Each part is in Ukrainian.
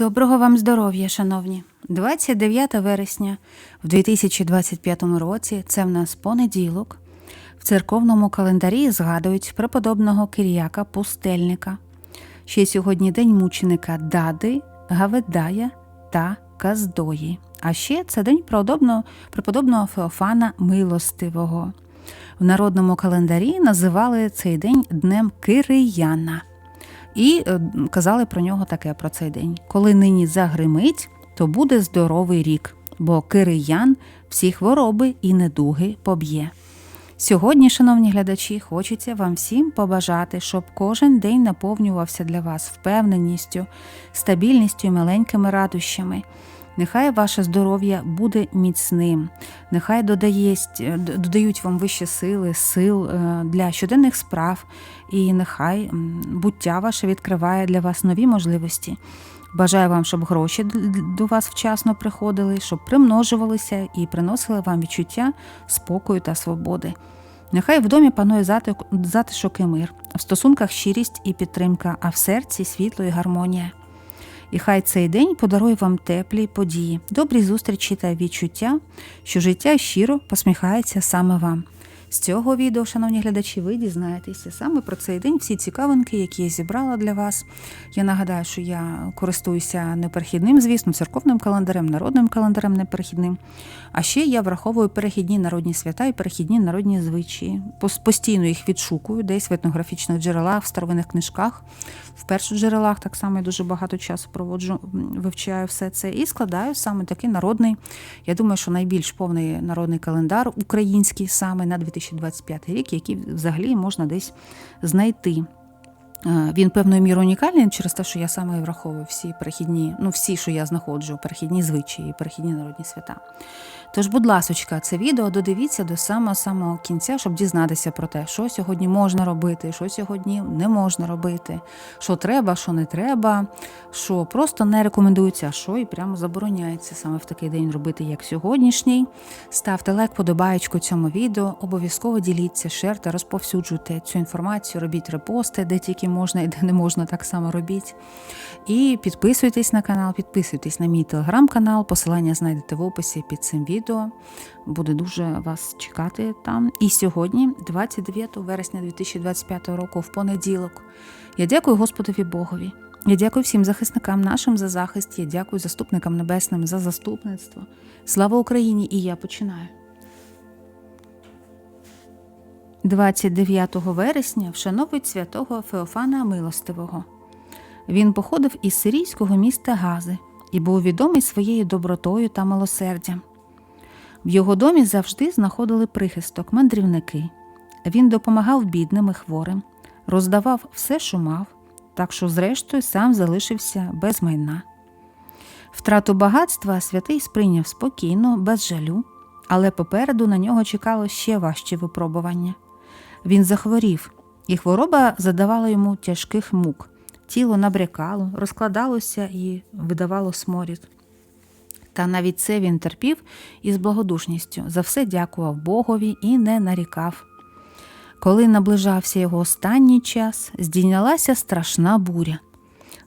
Доброго вам здоров'я, шановні! 29 вересня в 2025 році це в нас понеділок. В церковному календарі згадують преподобного Киріяка Пустельника. Ще сьогодні день мученика Дади, Гаведая та Каздої. А ще це день преподобного Феофана Милостивого. В народному календарі називали цей день Днем Кирияна. І е, казали про нього таке про цей день. Коли нині загримить, то буде здоровий рік, бо кириян всі хвороби і недуги поб'є. Сьогодні, шановні глядачі, хочеться вам всім побажати, щоб кожен день наповнювався для вас впевненістю, стабільністю і маленькими радощами. Нехай ваше здоров'я буде міцним, нехай додаєсть, додають вам вищі сили, сил е, для щоденних справ, і нехай буття ваше відкриває для вас нові можливості. Бажаю вам, щоб гроші до вас вчасно приходили, щоб примножувалися і приносили вам відчуття спокою та свободи. Нехай в домі панує затишок і мир, в стосунках щирість і підтримка, а в серці світло і гармонія. І хай цей день подарує вам теплі події, добрі зустрічі та відчуття, що життя щиро посміхається саме вам. З цього відео, шановні глядачі, ви дізнаєтеся саме про цей день всі цікавинки, які я зібрала для вас. Я нагадаю, що я користуюся неперехідним, звісно, церковним календарем, народним календарем неперехідним. А ще я враховую перехідні народні свята і перехідні народні звичаї. Постійно їх відшукую десь в етнографічних джерелах, в старовинних книжках, в першоджерелах так само я дуже багато часу проводжу, вивчаю все це і складаю саме такий народний. Я думаю, що найбільш повний народний календар український саме на 2025 рік, які взагалі можна десь знайти. Е, Він певною мірою унікальний через те, що я саме враховую всі перехідні, ну всі, що я знаходжу, перехідні звичаї, перехідні народні свята. Тож, будь ласочка, це відео додивіться до самого самого кінця, щоб дізнатися про те, що сьогодні можна робити, що сьогодні не можна робити, що треба, що не треба, що просто не рекомендується, а що і прямо забороняється саме в такий день робити, як сьогоднішній. Ставте лайк, подобаєчку цьому відео, обов'язково діліться, шерте, розповсюджуйте цю інформацію, робіть репости, де тільки можна і де не можна, так само робіть. І підписуйтесь на канал, підписуйтесь на мій телеграм-канал. Посилання знайдете в описі під цим відео. Буду дуже вас чекати там. І сьогодні, 29 вересня 2025 року, в понеділок, я дякую Господові Богові. Я дякую всім захисникам нашим за захист. Я дякую заступникам небесним за заступництво. Слава Україні! І я починаю. 29 вересня вшановують святого Феофана Милостивого. Він походив із сирійського міста Гази і був відомий своєю добротою та милосердям. В його домі завжди знаходили прихисток мандрівники. Він допомагав бідним і хворим, роздавав все, що мав, так що, зрештою, сам залишився без майна. Втрату багатства святий сприйняв спокійно, без жалю, але попереду на нього чекало ще важче випробування. Він захворів, і хвороба задавала йому тяжких мук. Тіло набрякало, розкладалося і видавало сморід. Та навіть це він терпів із благодушністю, за все дякував Богові і не нарікав. Коли наближався його останній час, здійнялася страшна буря.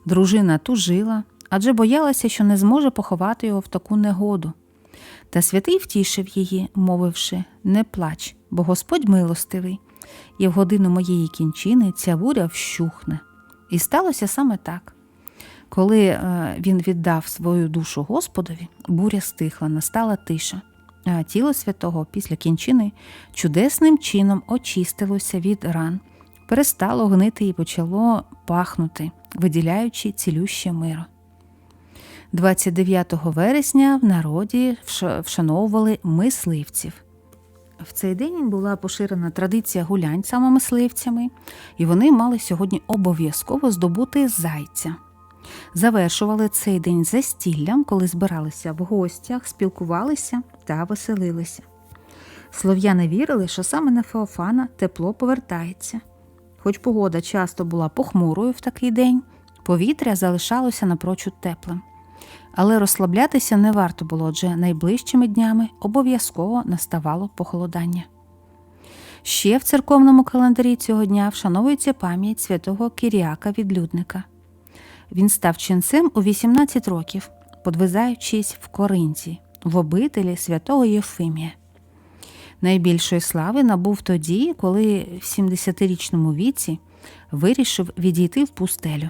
Дружина тужила, адже боялася, що не зможе поховати його в таку негоду. Та святий втішив її, мовивши Не плач, бо Господь милостивий, і в годину моєї кінчини ця буря вщухне. І сталося саме так. Коли е, він віддав свою душу Господові, буря стихла, настала тиша, а тіло святого після кінчини чудесним чином очистилося від ран, перестало гнити і почало пахнути, виділяючи цілюще миро. 29 вересня в народі вшановували мисливців. В цей день була поширена традиція гулянь саме мисливцями, і вони мали сьогодні обов'язково здобути зайця. Завершували цей день застіллям, коли збиралися в гостях, спілкувалися та веселилися. Слов'яни вірили, що саме на Феофана тепло повертається. Хоч погода часто була похмурою в такий день, повітря залишалося напрочуд теплим. Але розслаблятися не варто було, адже найближчими днями обов'язково наставало похолодання. Ще в церковному календарі цього дня вшановується пам'ять святого Кіріака Відлюдника. Він став ченцем у 18 років, подвизаючись в Коринті, в обителі святого Єфимія. Найбільшої слави набув тоді, коли в 70-річному віці вирішив відійти в пустелю.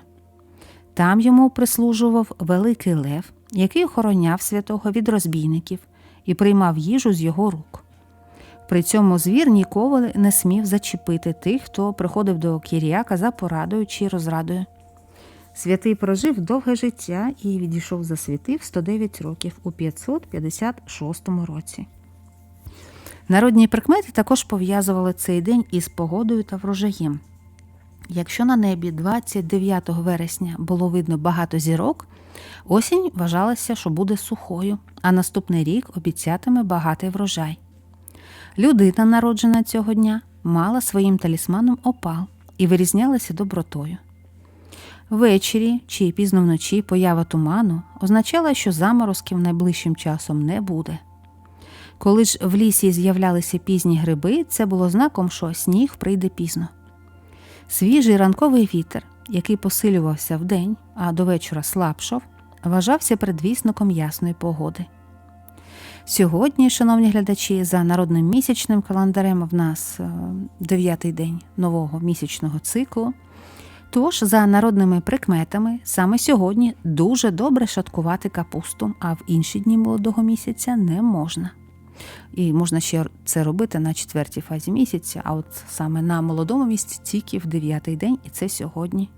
Там йому прислужував великий лев, який охороняв святого від розбійників і приймав їжу з його рук. При цьому звір ніколи не смів зачепити тих, хто приходив до Кіріака за порадою чи розрадою. Святий прожив довге життя і відійшов за світи в 109 років у 556 році. Народні прикмети також пов'язували цей день із погодою та врожаєм. Якщо на небі 29 вересня було видно багато зірок, осінь вважалася, що буде сухою, а наступний рік обіцятиме багатий врожай. Людина, народжена цього дня, мала своїм талісманом опал і вирізнялася добротою. Ввечері чи пізно вночі поява туману означала, що заморозків найближчим часом не буде. Коли ж в лісі з'являлися пізні гриби, це було знаком, що сніг прийде пізно. Свіжий ранковий вітер, який посилювався вдень, а до вечора слабшав, вважався предвісником ясної погоди. Сьогодні, шановні глядачі, за народним місячним календарем в нас е, дев'ятий день нового місячного циклу. Тож, за народними прикметами, саме сьогодні дуже добре шаткувати капусту, а в інші дні молодого місяця не можна. І можна ще це робити на четвертій фазі місяця, а от саме на молодому місяці тільки в дев'ятий день, і це сьогодні.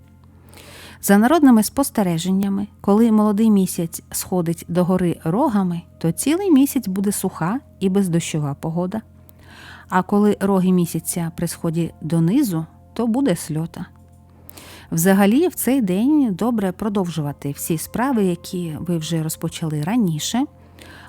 За народними спостереженнями, коли молодий місяць сходить до гори рогами, то цілий місяць буде суха і бездощова погода. А коли роги місяця при сході донизу, то буде сльота. Взагалі, в цей день добре продовжувати всі справи, які ви вже розпочали раніше.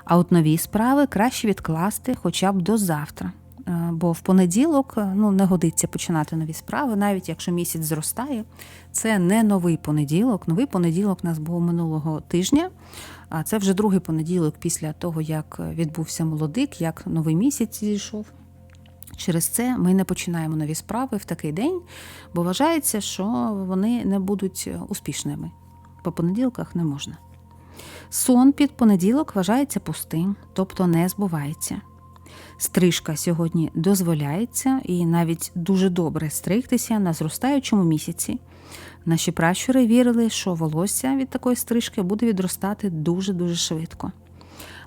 А от нові справи краще відкласти хоча б до завтра. Е, Бо в понеділок е, ну, не годиться починати нові справи, навіть якщо місяць зростає. Це не новий понеділок. Новий понеділок у нас був минулого тижня, а це вже другий понеділок після того, як відбувся молодик, як новий місяць зійшов. Через це ми не починаємо нові справи в такий день, бо вважається, що вони не будуть успішними. По понеділках не можна. Сон під понеділок вважається пустим, тобто не збувається. Стрижка сьогодні дозволяється і навіть дуже добре стригтися на зростаючому місяці. Наші пращури вірили, що волосся від такої стрижки буде відростати дуже-дуже швидко.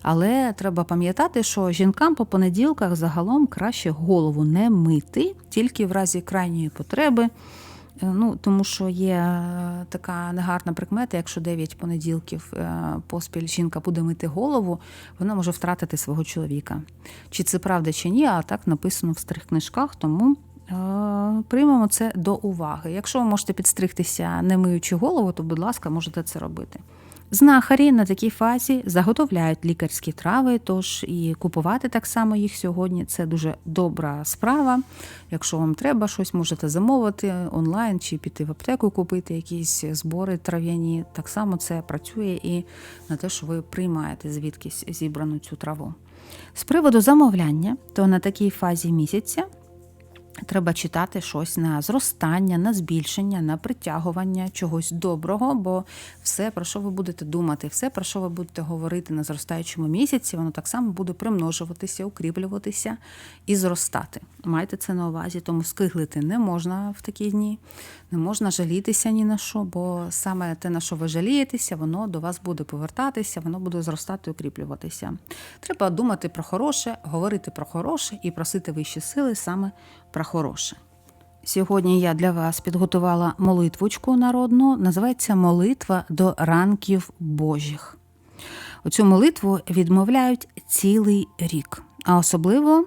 Але треба пам'ятати, що жінкам по понеділках загалом краще голову не мити, тільки в разі крайньої потреби. Ну, Тому що є е, така негарна прикмета, якщо 9 понеділків е, поспіль жінка буде мити голову, вона може втратити свого чоловіка. Чи це правда, чи ні, а так написано в старих книжках, тому е, приймемо це до уваги. Якщо ви можете підстригтися, не миючи голову, то, будь ласка, можете це робити. Знахарі на такій фазі заготовляють лікарські трави, тож і купувати так само їх сьогодні це дуже добра справа. Якщо вам треба щось, можете замовити онлайн чи піти в аптеку, купити якісь збори трав'яні. Так само це працює і на те, що ви приймаєте звідкись зібрану цю траву. З приводу замовляння, то на такій фазі місяця. Треба читати щось на зростання, на збільшення, на притягування чогось доброго, бо все, про що ви будете думати, все, про що ви будете говорити на зростаючому місяці, воно так само буде примножуватися, укріплюватися і зростати. Майте це на увазі, тому скиглити не можна в такі дні, не можна жалітися ні на що, бо саме те, на що ви жалієтеся, воно до вас буде повертатися, воно буде зростати укріплюватися. Треба думати про хороше, говорити про хороше і просити вищі сили саме про хороше. Сьогодні я для вас підготувала молитвочку народну, називається Молитва до ранків Божих. Оцю молитву відмовляють цілий рік, а особливо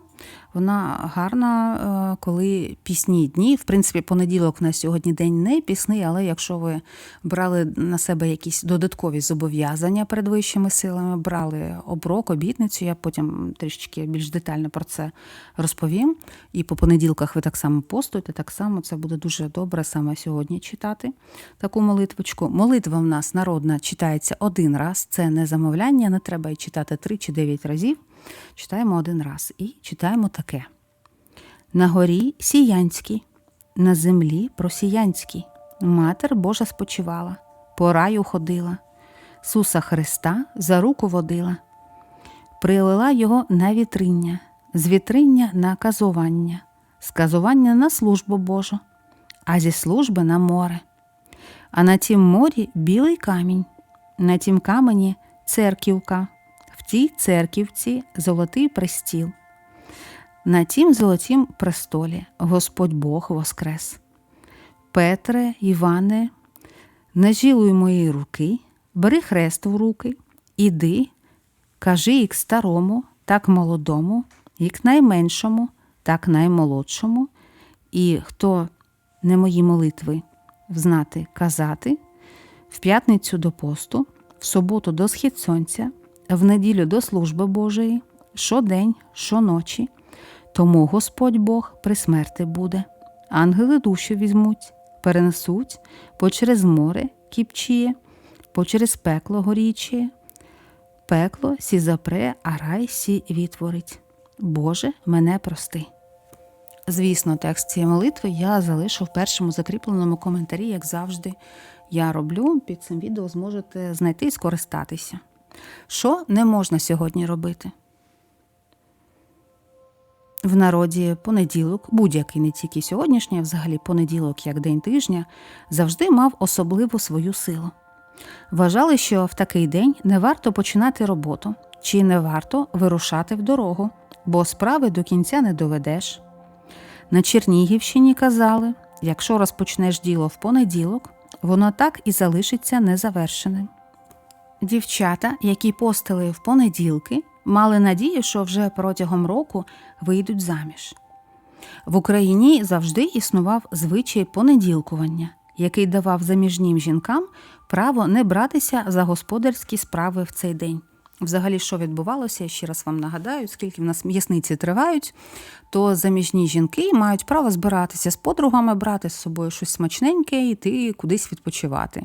вона гарна, е, коли пісні дні. В принципі, понеділок на сьогодні день не пісний, але якщо ви брали на себе якісь додаткові зобов'язання перед вищими силами, брали оброк, обітницю, я потім трішечки більш детально про це розповім. І по понеділках ви так само постуєте, так само це буде дуже добре саме сьогодні читати таку молитвочку. Молитва в нас народна читається один раз, це не замовляння, не треба її читати три чи дев'ять разів. Читаємо один раз і читаємо таке: на горі сіянській, на землі просіянській, матер Божа спочивала, по раю ходила, Суса Христа за руку водила, прилила його на вітриння, з вітриння на казування, з на службу Божу, а зі служби на море. А на тім морі білий камінь, на тім камені церківка, в тій церківці золотий престіл. На тім золотім престолі Господь Бог воскрес. Петре, Іване, не моєї руки, бери хрест в руки, іди, кажи к старому, так молодому, і к найменшому, так наймолодшому, і хто не мої молитви взнати казати, в п'ятницю до посту, в суботу до схід сонця, в неділю до служби Божої, щодень, щоночі, тому Господь Бог при смерти буде. Ангели душі візьмуть, перенесуть почерез море кіпчіє, почерез пекло горічіє, пекло сі запре, а рай сі відтворить. Боже, мене прости. Звісно, текст цієї молитви я залишу в першому закріпленому коментарі, як завжди я роблю. Під цим відео зможете знайти і скористатися. Що не можна сьогодні робити? В народі понеділок, будь-який не тільки сьогоднішній, а взагалі понеділок, як день тижня, завжди мав особливу свою силу. Вважали, що в такий день не варто починати роботу чи не варто вирушати в дорогу, бо справи до кінця не доведеш. На Чернігівщині казали, якщо розпочнеш діло в понеділок, воно так і залишиться незавершеним. Дівчата, які постили в понеділки, мали надію, що вже протягом року вийдуть заміж. В Україні завжди існував звичай понеділкування, який давав заміжнім жінкам право не братися за господарські справи в цей день. Взагалі, що відбувалося, я ще раз вам нагадаю, скільки в нас м'ясниці тривають, то заміжні жінки мають право збиратися з подругами, брати з собою щось смачненьке і йти кудись відпочивати.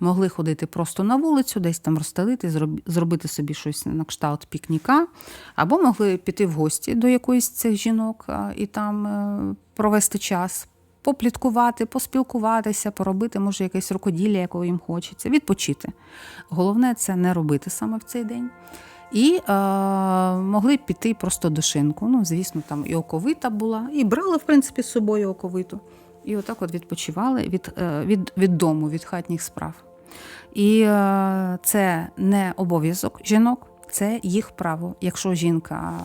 Могли ходити просто на вулицю, десь там розстелити, зробити собі щось на кшталт пікніка, або могли піти в гості до якоїсь цих жінок і там е, провести час. Попліткувати, поспілкуватися, поробити, може, якесь рукоділля, якого їм хочеться, відпочити. Головне це не робити саме в цей день. І е, могли піти просто до шинку. Ну, звісно, там і оковита була, і брали, в принципі, з собою оковиту. І отак от відпочивали від, від, від дому, від хатніх справ. І е, це не обов'язок жінок це їх право. Якщо жінка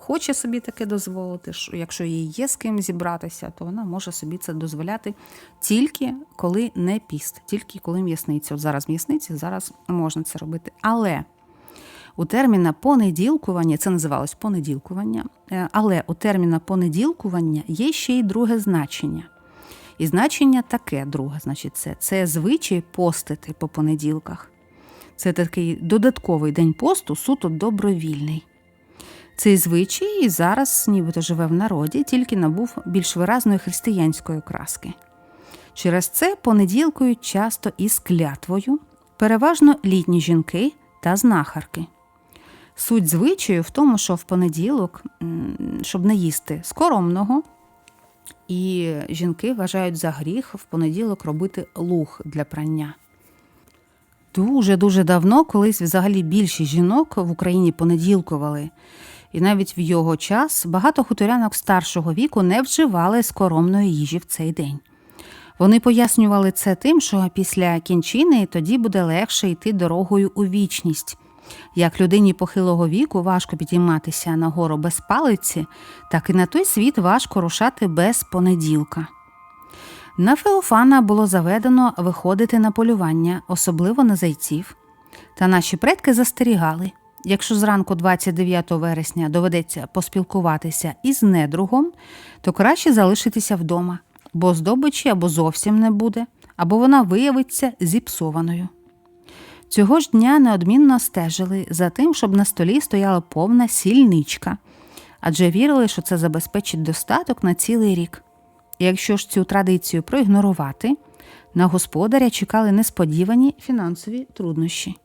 хоче собі таке дозволити, якщо їй є з ким зібратися, то вона може собі це дозволяти тільки коли не піст, тільки коли м'ясниця. От зараз м'ясниці, зараз можна це робити. Але у терміна понеділкування, це називалось понеділкування, е, але у терміна понеділкування є ще й друге значення. І значення таке друге, значить, це, це звичай постити по понеділках. Це такий додатковий день посту, суто добровільний. Цей звичай і зараз нібито живе в народі, тільки набув більш виразної християнської краски. Через це понеділкують часто із клятвою, переважно літні жінки та знахарки. Суть звичаю в тому, що в понеділок, щоб не їсти скоромного, і жінки вважають за гріх в понеділок робити луг для прання. Дуже дуже давно, колись взагалі більшість жінок в Україні понеділкували, і навіть в його час багато хуторянок старшого віку не вживали скоромної їжі в цей день. Вони пояснювали це тим, що після кінчини тоді буде легше йти дорогою у вічність. Як людині похилого віку важко підійматися на гору без палиці, так і на той світ важко рушати без понеділка. На Феофана було заведено виходити на полювання, особливо на зайців. Та наші предки застерігали якщо зранку 29 вересня доведеться поспілкуватися із недругом, то краще залишитися вдома, бо здобичі або зовсім не буде, або вона виявиться зіпсованою. Цього ж дня неодмінно стежили за тим, щоб на столі стояла повна сільничка, адже вірили, що це забезпечить достаток на цілий рік. Якщо ж цю традицію проігнорувати, на господаря чекали несподівані фінансові труднощі.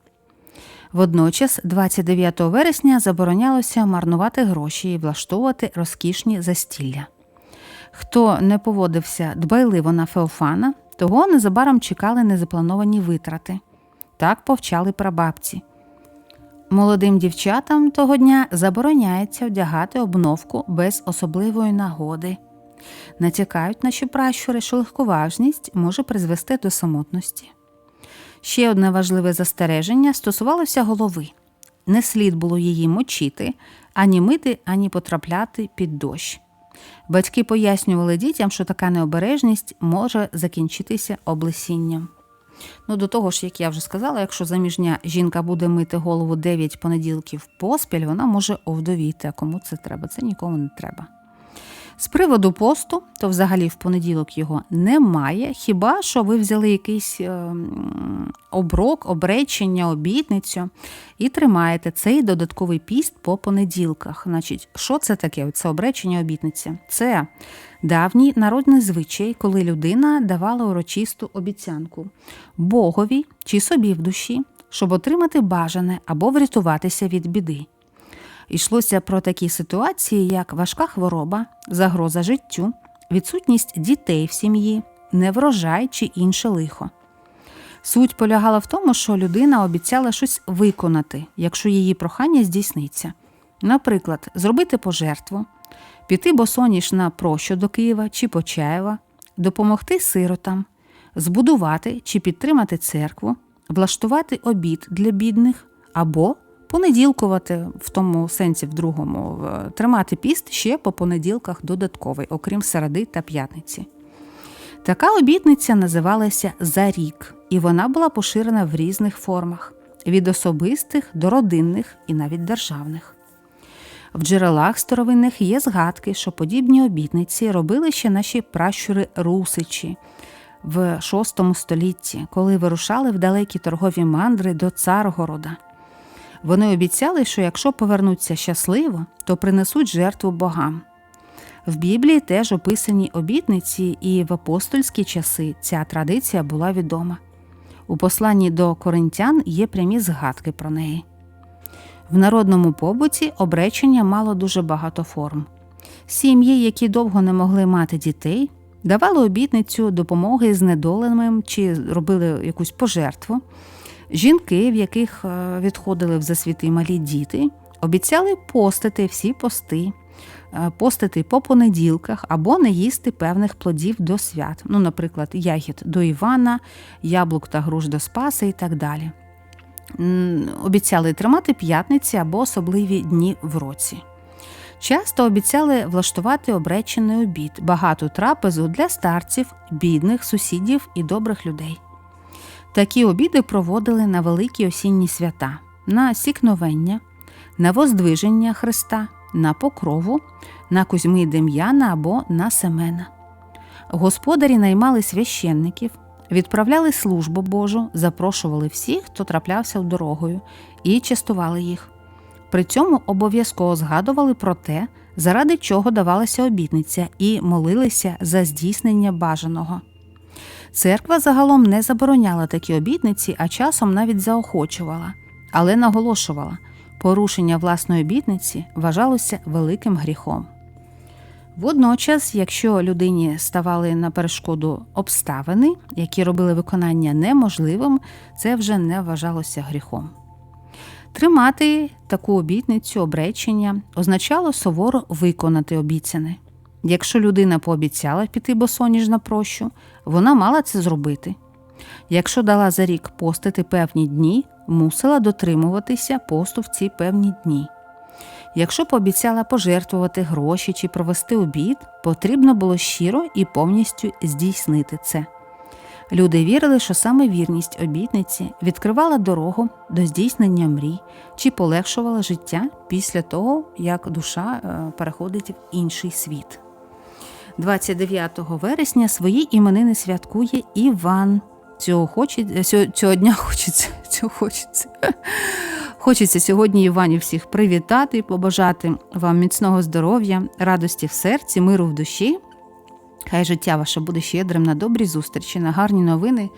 Водночас, 29 вересня, заборонялося марнувати гроші і влаштовувати розкішні застілля. Хто не поводився дбайливо на Феофана, того незабаром чекали незаплановані витрати. Так повчали прабабці. Молодим дівчатам того дня забороняється одягати обновку без особливої нагоди. Натякають наші пращури, що легковажність може призвести до самотності. Ще одне важливе застереження стосувалося голови. Не слід було її мочити, ані мити, ані потрапляти під дощ. Батьки пояснювали дітям, що така необережність може закінчитися облесінням. Ну, до того ж, як я вже сказала, якщо заміжня жінка буде мити голову 9 понеділків поспіль, вона може овдовіти. А кому це треба? Це нікому не треба. З приводу посту, то взагалі в понеділок його немає. Хіба що ви взяли якийсь е, оброк, обречення, обітницю і тримаєте цей додатковий піст по понеділках. Значить, що це таке? Це обречення, обітниця? Це давній народний звичай, коли людина давала урочисту обіцянку Богові чи собі в душі, щоб отримати бажане або врятуватися від біди. Йшлося про такі ситуації, як важка хвороба, загроза життю, відсутність дітей в сім'ї, неврожай чи інше лихо. Суть полягала в тому, що людина обіцяла щось виконати, якщо її прохання здійсниться. Наприклад, зробити пожертву, піти босоніж на прощу до Києва чи Почаєва, допомогти сиротам, збудувати чи підтримати церкву, влаштувати обід для бідних або понеділкувати в тому сенсі, в другому, тримати піст ще по понеділках додатковий, окрім середи та п'ятниці. Така обітниця називалася за рік, і вона була поширена в різних формах від особистих до родинних і навіть державних. В джерелах старовинних є згадки, що подібні обітниці робили ще наші пращури русичі в VI столітті, коли вирушали в далекі торгові мандри до Царгорода. Вони обіцяли, що якщо повернуться щасливо, то принесуть жертву богам. В Біблії теж описані обітниці, і в апостольські часи ця традиція була відома. У посланні до коринтян є прямі згадки про неї. В народному побуті обречення мало дуже багато форм. Сім'ї, які довго не могли мати дітей, давали обітницю допомоги знедоленим чи робили якусь пожертву. Жінки, в яких е, відходили в засвіти малі діти, обіцяли постити всі пости, е, постити по понеділках або не їсти певних плодів до свят, ну, наприклад, ягід до Івана, яблук та груш до Спаси і так далі. Обіцяли тримати п'ятниці або особливі дні в році. Часто обіцяли влаштувати обречений обід, багату трапезу для старців, бідних, сусідів і добрих людей. Такі обіди проводили на великі осінні свята, на сікновення, на воздвиження Христа, на покрову, на Кузьми Дем'яна або на Семена. Господарі наймали священників, відправляли службу Божу, запрошували всіх, хто траплявся дорогою, і частували їх. При цьому обов'язково згадували про те, заради чого давалася обітниця, і молилися за здійснення бажаного. Церква загалом не забороняла такі обітниці, а часом навіть заохочувала, але наголошувала, порушення власної обітниці вважалося великим гріхом. Водночас, якщо людині ставали на перешкоду обставини, які робили виконання неможливим, це вже не вважалося гріхом. Тримати таку обітницю, обречення означало суворо виконати обіцяне. Якщо людина пообіцяла піти босоніж на прощу, вона мала це зробити. Якщо дала за рік постити певні дні, мусила дотримуватися посту в ці певні дні. Якщо пообіцяла пожертвувати гроші чи провести обід, потрібно було щиро і повністю здійснити це. Люди вірили, що саме вірність обітниці відкривала дорогу до здійснення мрій чи полегшувала життя після того, як душа е, переходить в інший світ. 29 вересня свої іменини святкує Іван. Цього, хоче, цього, цього дня хочеться, цього хочеться. Хочеться сьогодні Іванів всіх привітати і побажати вам міцного здоров'я, радості в серці, миру в душі. Хай життя ваше буде щедрим на добрі зустрічі, на гарні новини,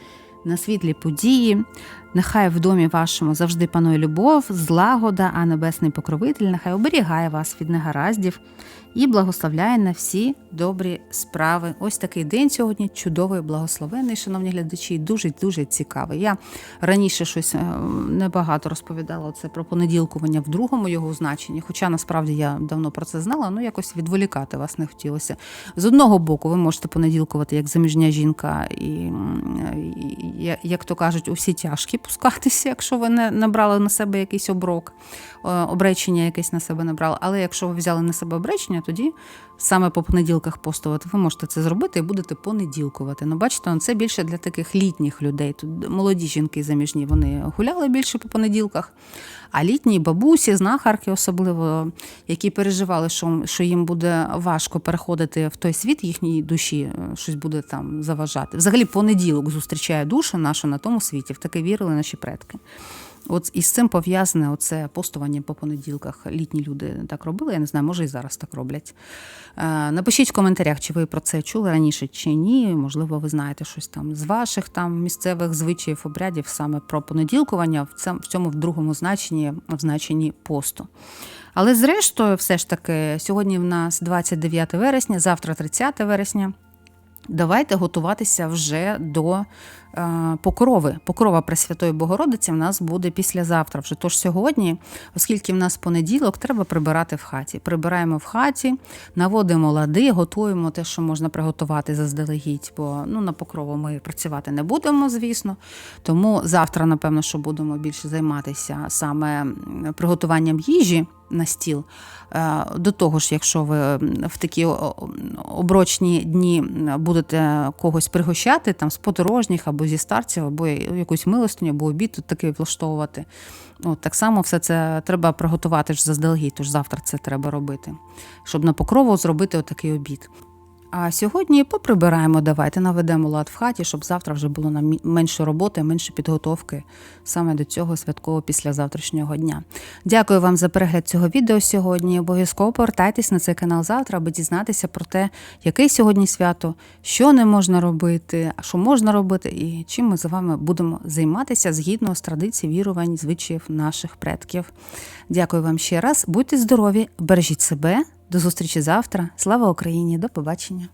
на світлі події, Нехай в домі вашому завжди панує любов, злагода, а небесний покровитель нехай оберігає вас від негараздів і благословляє на всі добрі справи. Ось такий день сьогодні чудовий, благословений, шановні глядачі, дуже дуже цікавий. Я раніше щось е, небагато розповідала це про понеділкування в другому його значенні, хоча насправді я давно про це знала, ну якось відволікати вас не хотілося. З одного боку, ви можете понеділкувати як заміжня жінка, і, і як то кажуть, у всі тяжкі пускатися, якщо ви не набрали на себе якийсь оброк, е, обречення якесь на себе набрали. Але якщо ви взяли на себе обречення, тоді саме по понеділках постувати ви можете це зробити і будете понеділкувати. Ну, бачите, ну, це більше для таких літніх людей. Тут молоді жінки заміжні вони гуляли більше по понеділках. А літні бабусі, знахарки, особливо, які переживали, що, що їм буде важко переходити в той світ їхньої душі, е, щось буде там заважати. Взагалі, понеділок зустрічає душу нашу на тому світі. В таке вірили наші предки. От із цим пов'язане оце постування по понеділках. Літні люди так робили. Я не знаю, може і зараз так роблять. Е, Напишіть в коментарях, чи ви про це чули раніше чи ні. Можливо, ви знаєте щось там з ваших там місцевих звичаїв, обрядів саме про понеділкування в цьому, в другому значенні, в значенні посту. Але зрештою, все ж таки, сьогодні в нас 29 вересня, завтра 30 вересня. Давайте готуватися вже до е, покрови. Покрова Пресвятої Богородиці в нас буде післязавтра. Вже тож сьогодні, оскільки в нас понеділок, треба прибирати в хаті. Прибираємо в хаті, наводимо лади, готуємо те, що можна приготувати заздалегідь, бо ну, на покрову ми працювати не будемо, звісно. Тому завтра, напевно, що будемо більше займатися саме приготуванням їжі на стіл. Е, До того ж, якщо ви в такі оброчні дні будете когось пригощати там з подорожніх або зі старців, або якусь милостиню, або обід тут такий влаштовувати. От, так само все це треба приготувати ж заздалегідь, тож завтра це треба робити, щоб на покрову зробити отакий обід. А сьогодні поприбираємо, давайте наведемо лад в хаті, щоб завтра вже було нам менше роботи, менше підготовки саме до цього святково післязавтрашнього дня. Дякую вам за перегляд цього відео сьогодні. Обов'язково повертайтесь на цей канал завтра, аби дізнатися про те, яке сьогодні свято, що не можна робити, що можна робити, і чим ми з вами будемо займатися згідно з традицій, вірувань, звичаїв наших предків. Дякую вам ще раз. Будьте здорові, бережіть себе. До зустрічі завтра. Слава Україні! До побачення!